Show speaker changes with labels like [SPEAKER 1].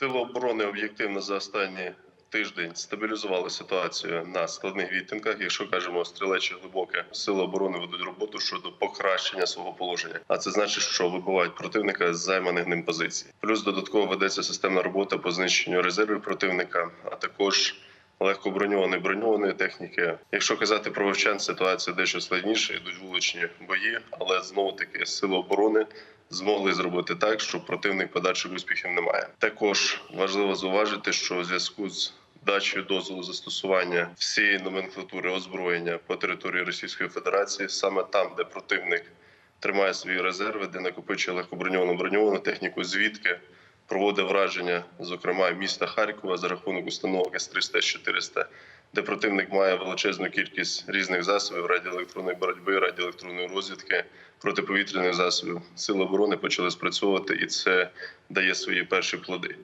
[SPEAKER 1] Сили оборони об'єктивно за останні тиждень стабілізували ситуацію на складних відтинках. Якщо кажемо стрілече глибоке, сили оборони ведуть роботу щодо покращення свого положення. А це значить, що вибивають противника з займаних ним позицій. Плюс додатково ведеться системна робота по знищенню резервів противника, а також легко броньованої броньованої техніки. Якщо казати про вовчан, ситуація дещо складніша, йдуть вуличні бої, але знову таки сили оборони змогли зробити так, що противник подальших успіхів немає. Також важливо зауважити, що у зв'язку з дачею дозволу застосування всієї номенклатури озброєння по території Російської Федерації, саме там, де противник тримає свої резерви, де накопичує легкоброньовану броньовану техніку, звідки проводить враження, зокрема міста Харкова за рахунок установок С-300, С-400, де противник має величезну кількість різних засобів радіоелектронної боротьби, радіоелектронної розвідки, протиповітряних засобів. Сили оборони почали спрацьовувати, і це дає свої перші плоди.